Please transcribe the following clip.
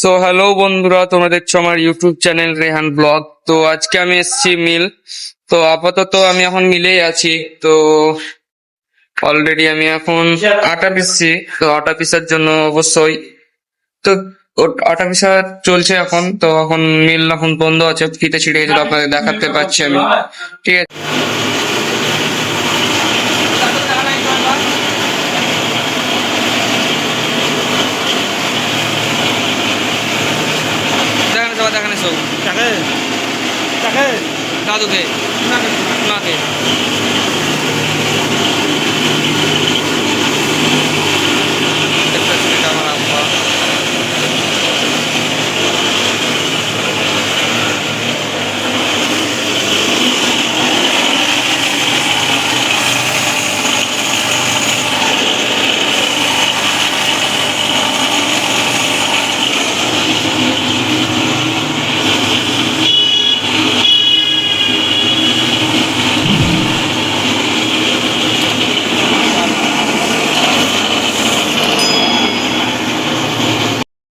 So hello বন্ধুরা, তোমরা দেখছ আমার ইউটিউব চ্যানেল রেহান ব্লগ তো আজকে আমি এসেছি মিল। তো আপাতত আমি এখন মিলেই আছি। তো অলরেডি আমি এখন আটা পিসছি। তো আটা পিসার জন্য অবশ্যই। তো আটা পিসা চলছে এখন। তো এখন মিল এখন বন্ধ আছে। ফিতে ছিঁড়ে গেছিল, আপনাদের দেখাতে পাচ্ছি আমি। ঠিক আছে। সব তাকে তাকে দাদুকে নাকে